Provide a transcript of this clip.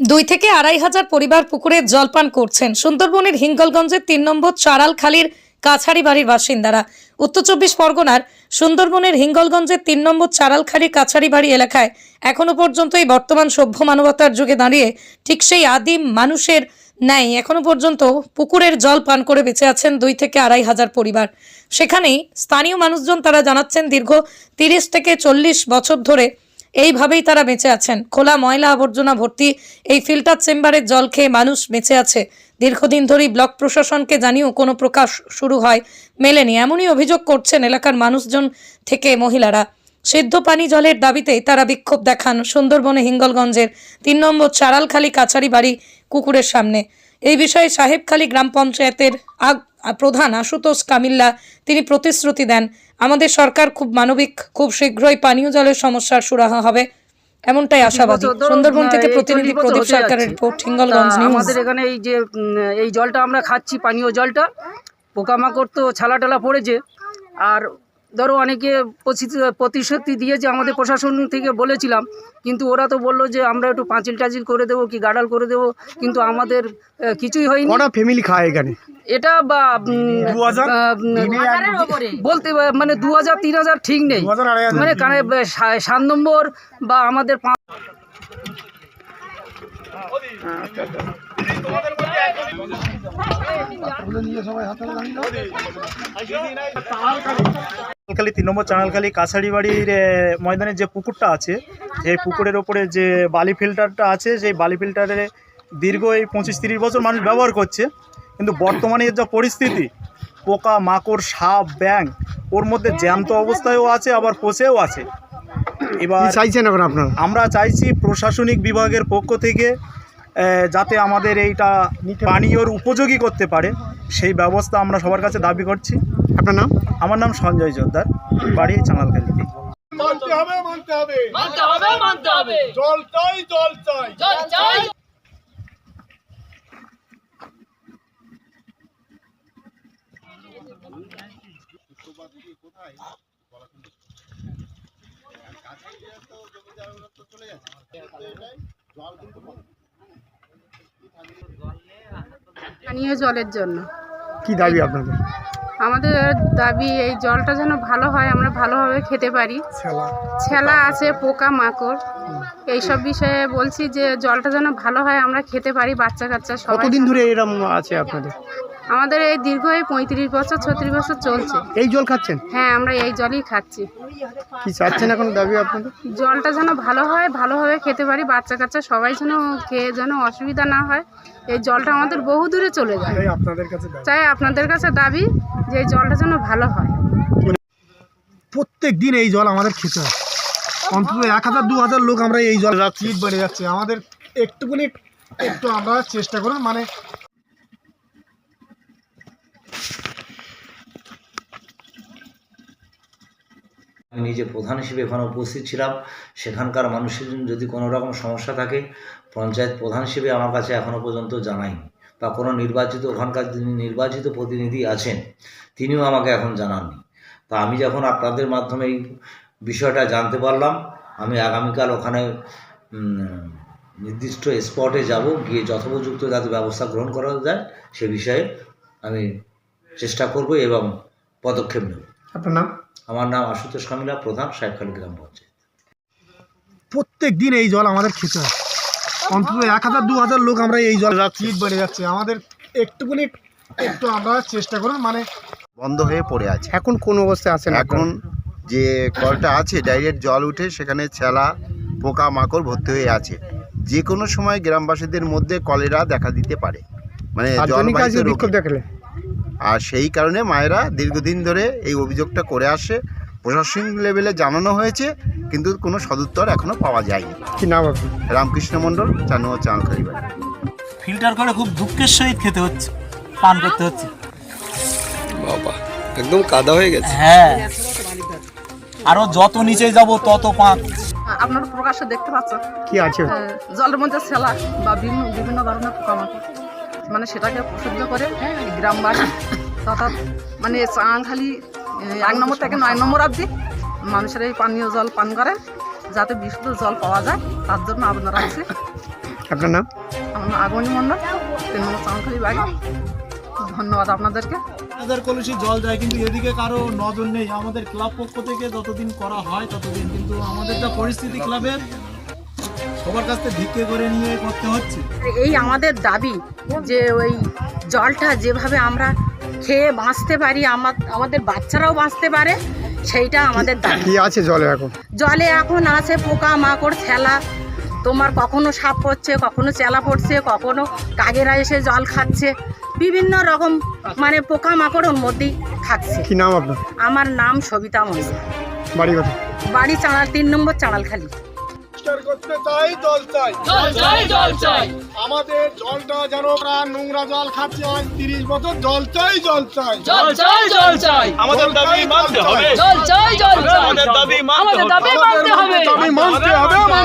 দুই থেকে আড়াই হাজার পরিবার পুকুরে জলপান করছেন। সুন্দরবনের হিঙ্গলগঞ্জের তিন নম্বর চারালখালীর কাছারি বাড়ির বাসিন্দারা। উত্তর চব্বিশ পরগনার সুন্দরবনের হিঙ্গলগঞ্জের তিন নম্বর চারালখালীর কাছারি বাড়ি এলাকায় এখনও পর্যন্ত এই বর্তমান সভ্য মানবতার যুগে দাঁড়িয়ে ঠিক সেই আদিম মানুষের ন্যায় এখনও পর্যন্ত পুকুরের জল পান করে বেঁচে আছেন দুই থেকে আড়াই হাজার পরিবার। সেখানেই স্থানীয় মানুষজন তারা জানাচ্ছেন দীর্ঘ তিরিশ থেকে চল্লিশ বছর ধরে এইভাবেই তারা বেঁচে আছেন। খোলা ময়লা আবর্জনা ভর্তি এই ফিল্টার চেম্বারের জল খেয়ে মানুষ বেঁচে আছে। দীর্ঘদিন ধরেই ব্লক প্রশাসনকে জানিয়েও কোনো প্রকাশ শুরু হয় মেলেনি। এমনই অভিযোগ করছেন এলাকার মানুষজন থেকে মহিলারা। সিদ্ধ পানি জলের দাবিতেই তারা বিক্ষোভ দেখান সুন্দরবনে হিঙ্গলগঞ্জের তিন নম্বর চারালখালী কাছারি বাড়ি কুকুরের সামনে। এই বিষয়ে সাহেবখালী গ্রাম পঞ্চায়েতের আগ- প্রধান আশুতোষ কামিল্লা তিনি প্রতিশ্রুতি দেন। আমাদের সরকার খুব মানবিক খুব শীঘ্রই পানীয় জলের সমস্যার সুরাহা হবে। এমনটাই আশাবাদী। সুন্দরবন থেকে প্রতিনিধি 40 প্রদীপ সরকারের রিপোর্ট হিঙ্গলগঞ্জ নিউজ আমাদের এখানে এই যে এই জলটা আমরা খাচ্ছি পানীয় জলটা পোকামাকড় তো ছালা টালা পড়েছে। আর ধরো অনেকে প্রতিশ্রুতি- দিয়ে যে আমাদের প্রশাসন থেকে বলেছিলাম কিন্তু ওরা তো বলল যে আমরা একটু পাঁচিল টাচিল করে দেবো কি গাডাল করে দেবো কিন্তু আমাদের কিছুই হয়নি। কটা ফ্যামিলি খায় এখানে? এটা বা বলতে মানে দু হাজার তিন হাজার ঠিক নেই। মানে সাত নম্বর বা আমাদের পাঁচ চানালখালি তিন নম্বর চানালখালি কাছাড়ি বাড়ির ময়দানে যে পুকুরটা আছে সেই পুকুরের ওপরে যে বালি ফিল্টারটা আছে সেই বালি ফিল্টারে দীর্ঘ এই পঁচিশ তিরিশ বছর মানুষ ব্যবহার করছে। কিন্তু বর্তমানে যা পরিস্থিতি পোকা মাকড় সাপ ব্যাং ওর মধ্যে জ্যান্ত অবস্থায়ও আছে আবার পচেও আছে। এবার চাইছেন এখন আপনারা? আমরা চাইছি প্রশাসনিক বিভাগের পক্ষ থেকে যাতে আমাদের এইটা পানীয়র উপযোগী করতে পারে সেই ব্যবস্থা আমরা সবার কাছে দাবি করছি। আপনার নাম? আমার নাম সঞ্জয় জোরদার বাড়ি চাঙালখালিতে। মানতে হবে মানতে হবে। মানতে হবে মানতে হবে। জল চাই জল চাই। জল চাই। পানীয় জলের জন্য। কি দাবি আপনাদের? আমাদের দাবি এই জলটা যেন ভালো হয় আমরা ভালোভাবে খেতে পারি। ছেলা। আছে পোকা মাকড়। এইসব বিষয়ে বলছি যে জলটা যেন ভালো হয় আমরা খেতে পারি বাচ্চা কাচ্চা সবাই কতদিন ধরে এরকম আছে আপনাদের? আমাদের এই দীর্ঘ এই পঁয়ত্রিশ বছর ছত্রিশ বছর চলছে। এই জল খাচ্ছেন? হ্যাঁ আমরা এই জলই খাচ্ছি। কি চাচ্ছেন এখন দাবি আপনাদের? জলটা যেন ভালো হয় ভালোভাবে খেতে পারি বাচ্চা কাচ্চা সবাই যেন খেয়ে যেন অসুবিধা না হয় এই জলটা আমাদের বহু দূরে চলে যায়। আপনাদের কাছে চাই আপনাদের কাছে দাবি যে এই জলটা যেন ভালো হয়। প্রত্যেক দিন এই জল আমাদের খেতে হয়। অন্তত এক হাজার দু হাজার লোক আমরা এই জল বেড়ে যাচ্ছে। আমাদের একটুকুনি একটু আমরা চেষ্টা করুন মানে আমি নিজে প্রধান হিসেবে এখানে উপস্থিত ছিলাম। সেখানকার মানুষের যদি কোনো রকম সমস্যা থাকে, পঞ্চায়েত প্রধান হিসেবে আমার কাছে এখনও পর্যন্ত জানায়নি বা কোনো নির্বাচিত, ওখানকার যিনি নির্বাচিত প্রতিনিধি আছেন, তিনিও আমাকে এখন জানাননি। তা আমি যখন আপনাদের মাধ্যমে এই বিষয়টা জানতে পারলাম, আমি আগামীকাল ওখানে নির্দিষ্ট স্পটে যাব, গিয়ে যথোপযুক্ত যাতে ব্যবস্থা গ্রহণ করা যায়, সে বিষয়ে আমি চেষ্টা করব এবং পদক্ষেপ নেব। আপনার নাম? আমার নাম আশুতোষ কামিলা প্রধান সাহেবখালী গ্রাম পঞ্চায়েত। প্রত্যেক দিন এই জল আমাদের খেতে হয়। অন্তত এক হাজার দু হাজার লোক আমরা এই জল ফিট বেড়ে যাচ্ছে। আমাদের একটুখানি একটু আমরা চেষ্টা করুন মানে বন্ধ হয়ে পড়ে আছে। এখন কোন অবস্থায় আছেন এখন যে কলটা আছে ডাইরেক্ট জল উঠে সেখানে ছেলা পোকা মাকড় ভর্তি হয়ে আছে। যে কোনো সময় গ্রামবাসীদের মধ্যে কলেরা দেখা দিতে পারে। মানে জলবাহিত বিক্ষোভ দেখালে? আর সেই কারণে মায়েরা দীর্ঘদিন ধরে এই অভিযোগটা করে আসে। প্রশাসনিক লেভেলে জানানো হয়েছে কিন্তু কোনো সদুত্তর এখনও পাওয়া যায়নি। কি নাম আপনি? রামকৃষ্ণ মণ্ডল চানুয়া চাঁদখালি বাড়ি। ফিল্টার করে খুব দুঃখের সহিত খেতে হচ্ছে পান করতে হচ্ছে। বাবা একদম কাদা হয়ে গেছে। হ্যাঁ। আরও যত নিচে যাব তত পান। আপনারা প্রকাশ্যে দেখতে পাচ্ছেন। কি আছে? জলের মধ্যে সেলা বা বিভিন্ন বিভিন্ন ধরনের পোকামাকড়। মানে সেটাকে প্রসিদ্ধ করে গ্রামবাসী তথা মানে চাঙাখালি এক নম্বর থেকে নয় নম্বর অবধি মানুষের এই পানীয় জল পান করে যাতে বিশুদ্ধ জল পাওয়া যায়। তার জন্য আবেদন রাখছি আপনার নাম? আমার নাম আগমনী মণ্ডল তিন নম্বর চাঁদখালি বাড়ি ধন্যবাদ আপনাদেরকে। আমাদের কলসি জল যায় কিন্তু এদিকে কারও নজর নেই। আমাদের ক্লাব পক্ষ থেকে যতদিন করা হয় ততদিন কিন্তু আমাদের যা পরিস্থিতি ক্লাবের সবার কাছ থেকে ভিক্ষে করে নিয়ে করতে হচ্ছে। এই আমাদের দাবি যে ওই জলটা যেভাবে আমরা খেয়ে বাঁচতে পারি আমার আমাদের বাচ্চারাও বাঁচতে পারে সেইটা আমাদের দাবি। আছে জলে এখন? জলে এখন আছে পোকা মাকড় ছেলা তোমার কখনো সাপ পড়ছে কখনো চেলা পড়ছে কখনো কাগেরা এসে জল খাচ্ছে। বিভিন্ন রকম মানে পোকা মাকড় ওর মধ্যেই থাকছে। কি নাম আপনার? আমার নাম সবিতা মন্ডল বাড়ি কথা বাড়ি চাঁড়াল তিন নম্বর চাঁড়ালখালি। করতে চাই জল চাই। জল চাই আমাদের জলটা যেন প্রাণ নোংরা জল খাচ্ছে আজ তিরিশ বছর জল চাই জল চাই। জল চাই জল চাই। আমাদের দাবি মানতে হবে। জল চাই জল চাই। আমাদের দাবি মানতে হবে। দাবি মানতে হবে।